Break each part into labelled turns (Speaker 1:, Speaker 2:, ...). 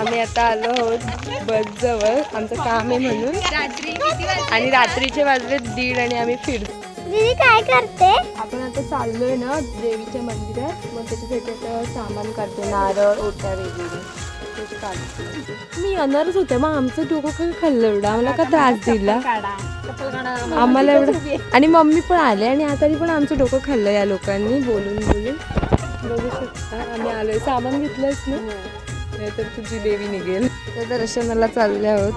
Speaker 1: आम्ही आता आलो आहोत बस जवळ आमचं काम आहे म्हणून. आणि रात्रीचे वाजले दीड आणि आम्ही फिरतो
Speaker 2: दीदी काय करते?
Speaker 1: आपण आता चाललोय ना देवीच्या मंदिरात. मग त्याच्यासाठी आता सामान काढतो नारळ ओट्या वगैरे. मी येणारच होते मग आमचं डोकं काही खाल्लं एवढं. आम्हाला का त्रास दिला? आम्हाला एवढं आणि मम्मी पण आले आणि आता पण आमचं डोकं खाल्लं या लोकांनी. बोलून बोलून. बघू शकता. आम्ही आलोय. सामान घेतलंच ना? नाही तर तुझी देवी निघेल. तर दर्शनाला चालले आहोत.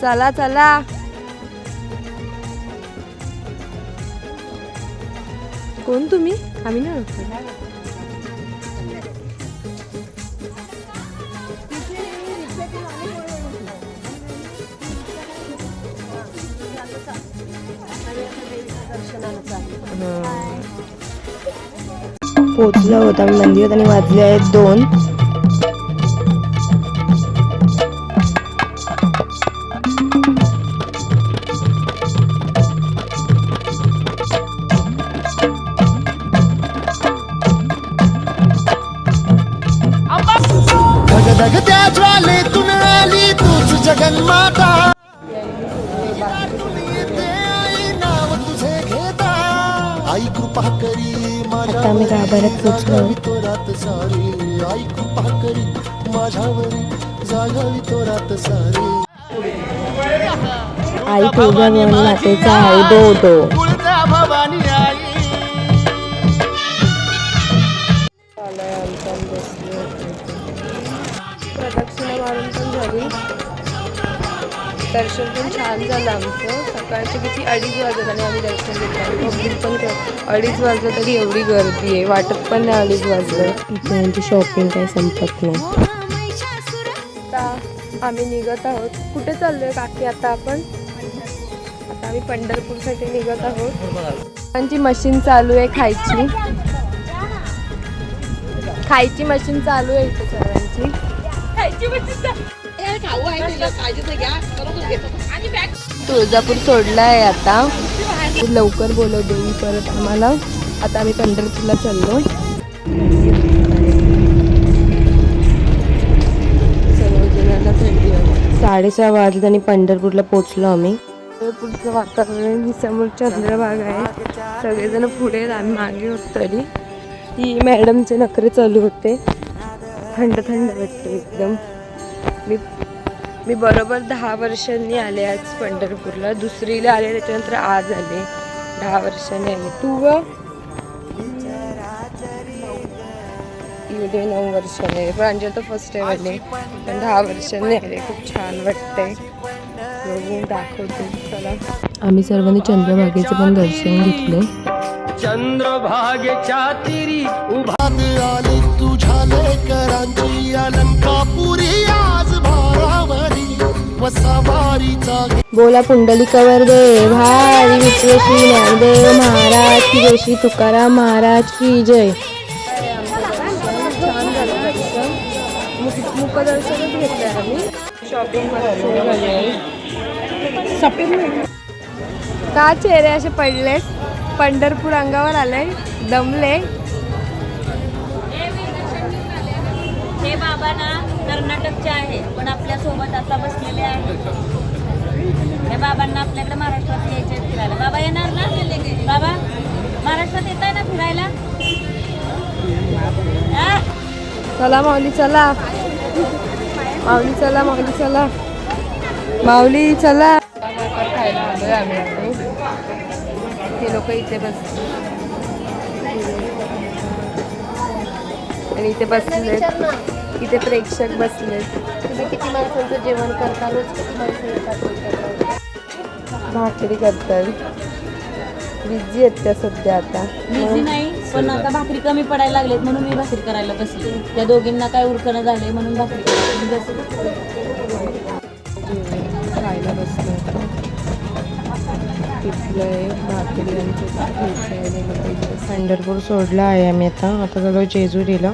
Speaker 1: चला चला. कोण तुम्ही? आम्ही नाही ओळखत. पोचलो होता आम्ही मंदिरात आणि वाजले आहेत दोन.
Speaker 3: धगधगत्या जगन्माता आई कृपा करी.
Speaker 1: आता आम्ही गाभाऱ्यात पोचलो.
Speaker 3: तोरात सारी आई कृपा करी माझ्यावरी जागावी तोरात सारी
Speaker 1: आई तुझ्या दो दो
Speaker 3: भवानी आई
Speaker 1: प्रदक्षिणा मारून पण झाली. दर्शन पण छान झालं आमचं. सकाळचे किती अडीच वाजत आणि आम्ही दर्शन घेतलं पब्लिक पण क- अडीच वाजलं तरी एवढी गर्दी आहे. वाटत पण नाही अडीच वाजलं. आमची शॉपिंग काही संपत नाही. आता आम्ही निघत आहोत. कुठे चाललोय काकी आता आपण? आता आम्ही पंढरपूरसाठी निघत आहोत. त्यांची मशीन चालू आहे खायची. खायची मशीन चालू आहे इथे सर्वांची तुळजापूर सोडला आहे. आता. लवकर बोलव देवी परत आम्हाला. आता आम्ही पंढरपूरला चाललो साडेसहा वाजले आणि पंढरपूरला पोहोचलो आम्ही. पंढरपूरचं वातावरण ही समोर चंद्रभाग आहे. सगळेजण पुढे आम्ही मागे होत तरी. ती मॅडमचे नखरे चालू होते. थंड थंड वाटते एकदम. मी मी बरोबर दहा वर्षांनी आले आज पंढरपूरला. दुसरीला आले त्याच्यानंतर आज आले. दहा वर्षांनी आले. तू ग? इकडे नऊ वर्षांनी. आले प्रांजल तर फर्स्ट टाइम आले. पण दहा वर्षांनी आले. खूप छान वाटतंय. दाखवते. चला. आम्ही सर्वांनी चंद्रभागेचे पण दर्शन घेतले
Speaker 4: चंद्रभागेच्या तिरी उभा
Speaker 3: आली तुझ्या लेकरांची अलंकापुरी
Speaker 1: बोला पुंडलिकावर देव भारी विश्वेशी ज्ञानदेव महाराज की जय श्री तुकाराम महाराज की जय. मुखदर्शनच घेतलंय आम्ही शॉपिंग शॉपिंग का चेहरे असे पडलेत? पंढरपूर अंगावर आलंय दमले.
Speaker 5: हे बाबा ना कर्नाटकचे आहे पण आपल्यासोबत आता बसलेले आहेत या बाबांना आपल्याकडे महाराष्ट्रात यायचे फिरायला. बाबा येणार ना? बाबा महाराष्ट्रात येत आहे ना फिरायला?
Speaker 1: चला माऊली चला. माऊली चला माऊली चला. माऊली चला. खायला आलोय आम्ही ते लोक इथे बस आणि इथे बसले इथे प्रेक्षक बसलेत
Speaker 2: तुम्ही किती माणसांचं जेवण करता? रोज किती माणसं येतात
Speaker 1: भाकरी करतात. बिझी आहेत त्या सध्या आता.
Speaker 5: बिझी नाही पण आता भाकरी कमी पडायला लागलेत म्हणून मी भाकरी करायला बसले. त्या दोघींना काय उरकणं झाले म्हणून भाकरी बसले.
Speaker 1: खायला बसलो पिठलंय भाकरी आणि
Speaker 6: सोडला आहे आम्ही आता. आता गेलो जेजुरीला.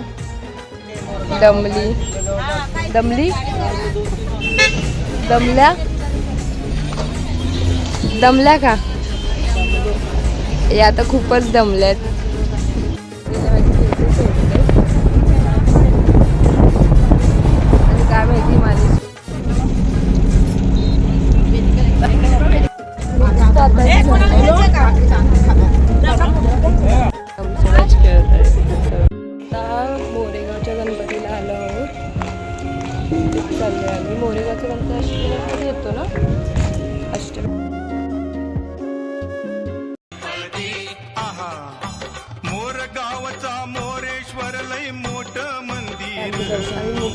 Speaker 1: दमली. दमली? दमल्या? दमल्या का? या आता खूपच दमल्यात.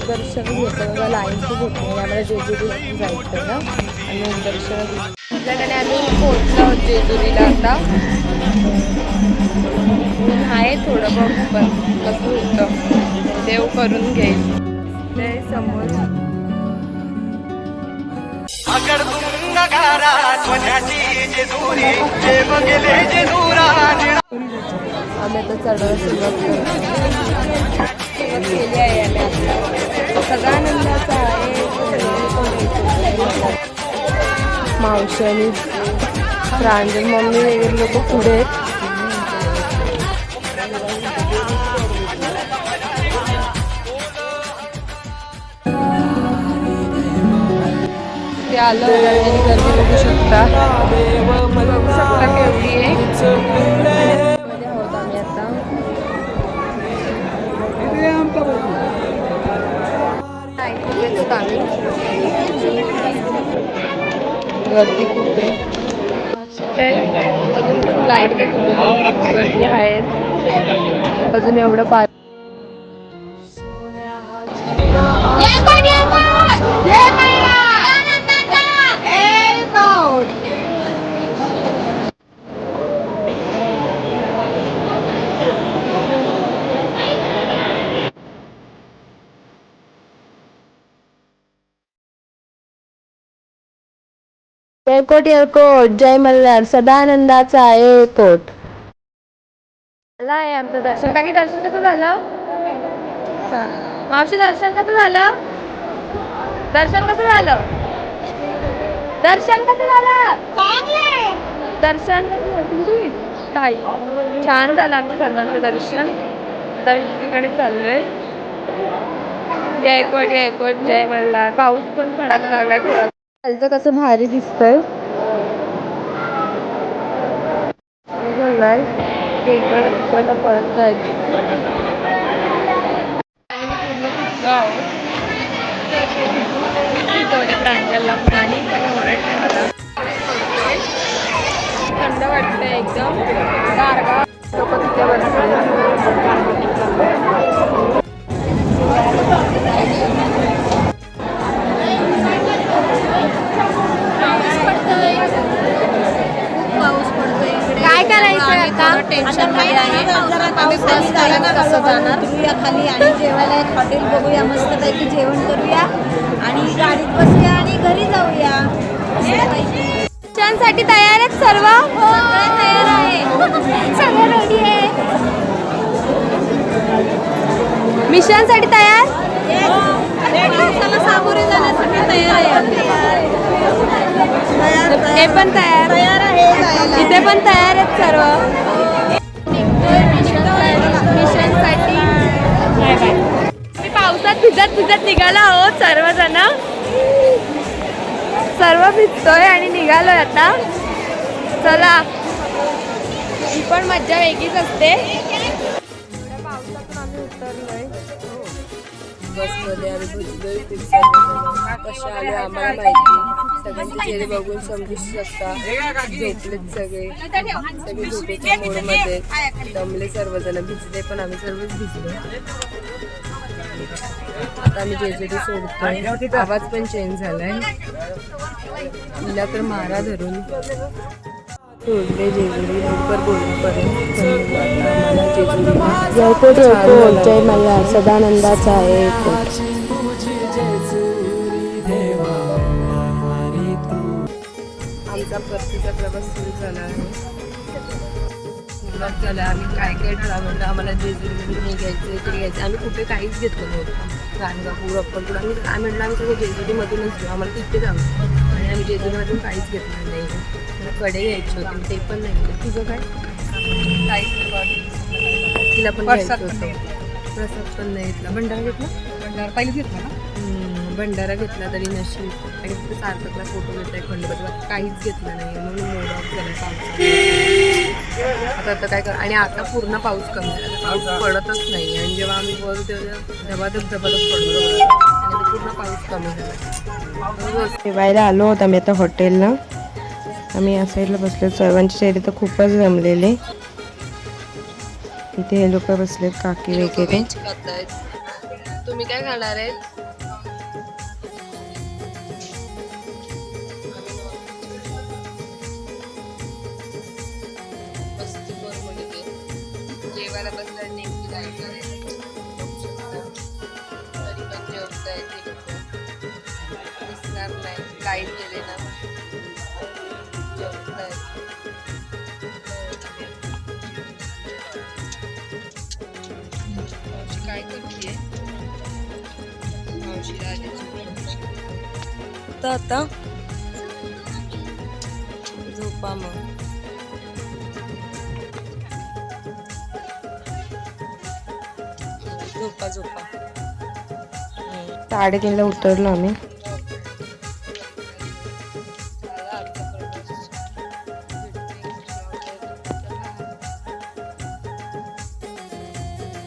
Speaker 1: दर्शन आम्ही मुखदर्शन घेतो बघा लाईन खूप होते आम्हाला जेजुरी जायचं ना आणि मुखदर्शन घेतलं आम्ही पोहोचलो आहोत जेजुरीला आता. आहे थोडं बघू पण कसं होतं. देव करून घेईल. ते समोर. आम्ही आता चढायला सुरुवात करतो सुरुवात केली आहे आम्ही आता सगळा आनंदाचा आहे मावशी आणि प्रांजल मम्मी वगैरे लोक पुढे आहेत. ते आलं गर्दी बघू शकता बघू शकता केवढी आहे मध्ये आहोत आम्ही आता आम्ही. गर्दी खूप आहे लाइट गर्दी आहेत अजून एवढं पार
Speaker 2: एअरपोर्ट एअरपोर्ट जय मल्हार सदानंदाचा एअरपोर्ट
Speaker 1: झाला आहे आमचं दर्शन. बाकी दर्शन कसं झालं? मावशी दर्शन कसं झालं? दर्शन कसं झालं? दर्शन कसं झालं? दर्शन काही. काय छान झालं आमचं सर्वांचं दर्शन. दर्शनाकडे चाललंय. जय कोट जय कोट जय मल्हार. पाऊस पण पडायला लागला थोडा. खालचं कसं भारी दिसतंय. झालाय इकडं थंड वाटतंय एकदम. गारगा लोक तिथे बसले
Speaker 5: टेन्शनमध्ये आहे. आम्ही बस कसं जाणार?
Speaker 7: खाली आणि जेवायला एक हॉटेल बघूया. मस्तपैकी जेवण करूया. आणि गाडीत बसूया आणि घरी जाऊया.
Speaker 1: साठी तयार आहेत सर्व?
Speaker 7: सगळं तयार आहे.
Speaker 1: सगळं रेडी आहे. मिशनसाठी तयार
Speaker 7: पावसाला सामोरे जाण्यासाठी तयार आहे.
Speaker 1: पावसात भिजत निघाला निघालो आहोत सर्वजण. सर्व भिजतोय आणि निघालोय आता. चला. ही पण मज्जा वेगळीच असते. एवढ्या पावसातून आम्ही उतरलोय. बसमध्ये आम्ही भिजलोय खूप आले आम्हाला माहिती. सगळ्यांचे चेहरे बघून समजू शकता. झोपलेत सगळे. सगळे झोपेच्या मोडमध्ये. दमले सर्वजण. भिजले पण आम्ही सर्वच भिजलो. आता आम्ही जेजुरी सोडतोय. आवाज पण चेंज झालाय. तिला तर मारा धरून. सोडले जेजुरी लवकर बोलूपर्यंत
Speaker 2: एअरपोर्ट एअरपोर्ट जय मल्हार सदानंदाचा एअरपोर्ट
Speaker 1: आमचा परतीचा प्रवास सुरू झाला आहे. सुरुवात झाला आम्ही काय काय ठरवलं आम्हाला जेजुरीमध्ये हे घ्यायचं ते घ्यायचं आम्ही कुठे काहीच घेतलं नव्हतं गाणगापूर अक्कलपूर आम्ही काय म्हणलं आम्ही सगळं जेजुरीमधूनच घेऊ. आम्हाला तिथे जाऊ आणि आम्ही जेजुरीमधून काहीच घेतलं नाही. मला कडे घ्यायचे होते. ते पण नाही. तुझं काय? तिला पण घ्यायचं होतं. प्रसाद पण नाही घेतला. भंडारा घेतला? भंडारा पहिलेच घेतला ना? भंडारा घेतला तरी नशीब. आणि तिथे सार्थकला फोटो घेत आहे खंडोबाचा. काहीच घेतलं नाही. म्हणून मूड ऑफ झाला पावसामुळे. आता आता काय कर आणि आता पूर्ण पाऊस कमी झाला. पाऊस पडतच नाही. आणि जेव्हा आम्ही बोलतो तेव्हा धबाधब धबाधब पडतो आणि आता पूर्ण पाऊस कमी झाला. जेवायला आलो होतो आम्ही आता हॉटेलला. आम्ही या साईडला बसलो. सर्वांचे चेहरे तर खूपच जमलेले. इथे हे लोक बसलेत काकी वगैरे. तुम्ही काय खाणार आहे जेवायला बसल्या नेमकी काय तरी पण जेवताय ते दिसणार नाही. लाइट गेले ना. जेवताय काय करते मावशी आता आता झोपा मग. झोपा झोपा. साडेतीनला उतरलो आम्ही.